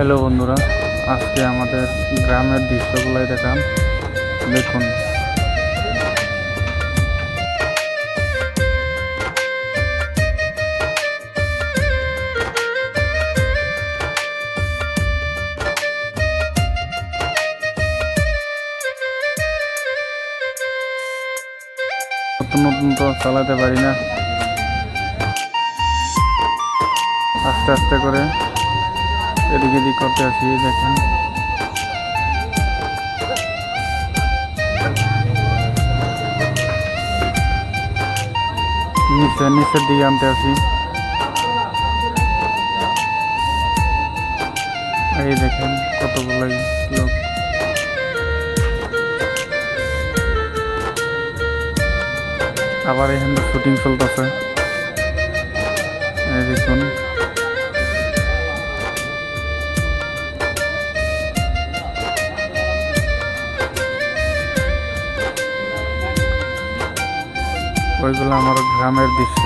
Hello বন্ধুরা, আজকে আমাদের গ্রামের দৃশ্যগুলোই দেখান দেখুন। নতুন নতুন তো চালাতে পারি না। আস্তে আস্তে করে এদিক এদিক করতে আসি দেখেন। নিচে, নিচের দিকে আনতে আসি। এই দেখেন কতগুলো লোক। আবার এখানে শুটিং চলতেছে। দেখুন। ওইগুলো আমার গ্রামের দৃশ্য।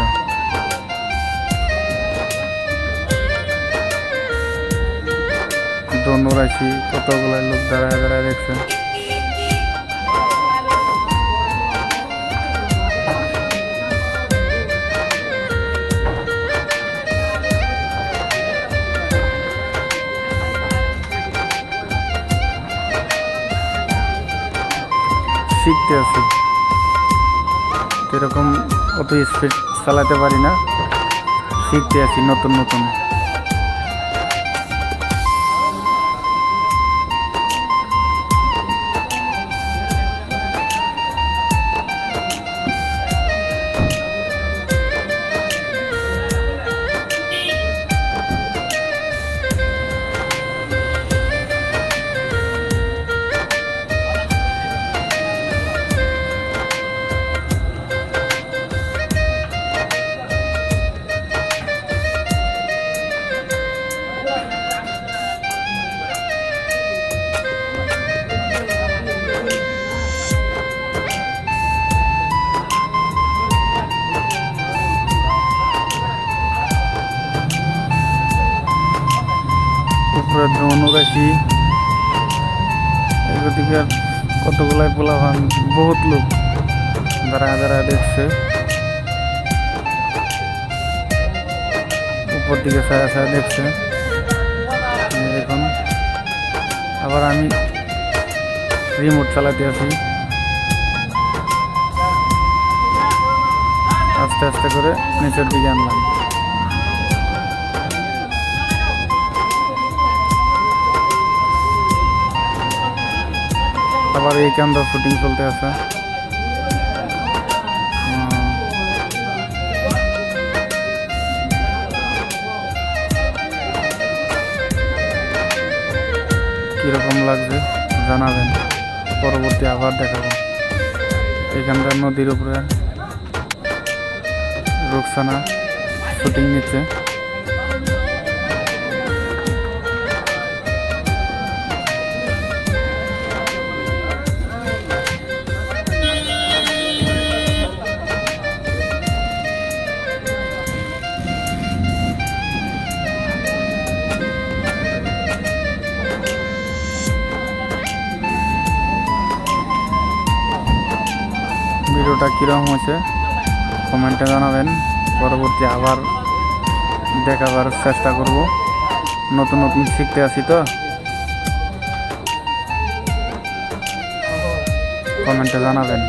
উড়াইছি কতগুলো লোক দাঁড়ায় দাঁড়ায় দেখছে শিখতে আছি এরকম অত স্পিড চালাতে পারি না। শিখতে আছি নতুন নতুন। ড্রোন উড়াইছি। এদিকে কতগুলাই পোলাভান বহুত লোক দাঁড়ায় দাঁড়ায় দেখছে। উপর দিকে ছায়া ছায়া দেখছে। দেখুন, আবার আমি রিমোট চালাতে আছি। আস্তে আস্তে করে নিচের দিকে আনলাম। আবার এই শুটিং চলতে আছে। কীরকম লাগছে জানাবেন। পরবর্তী আবার দেখাবো। এখানকার নদীর উপরে রুকসানা শুটিং নিচ্ছে। ভিডিওটা কীরকম হয়েছে, কমেন্টে জানাবেন। পরবর্তী আবার দেখাবার চেষ্টা করব। নতুন নতুন শিখতে আসি তো। কমেন্টে জানাবেন।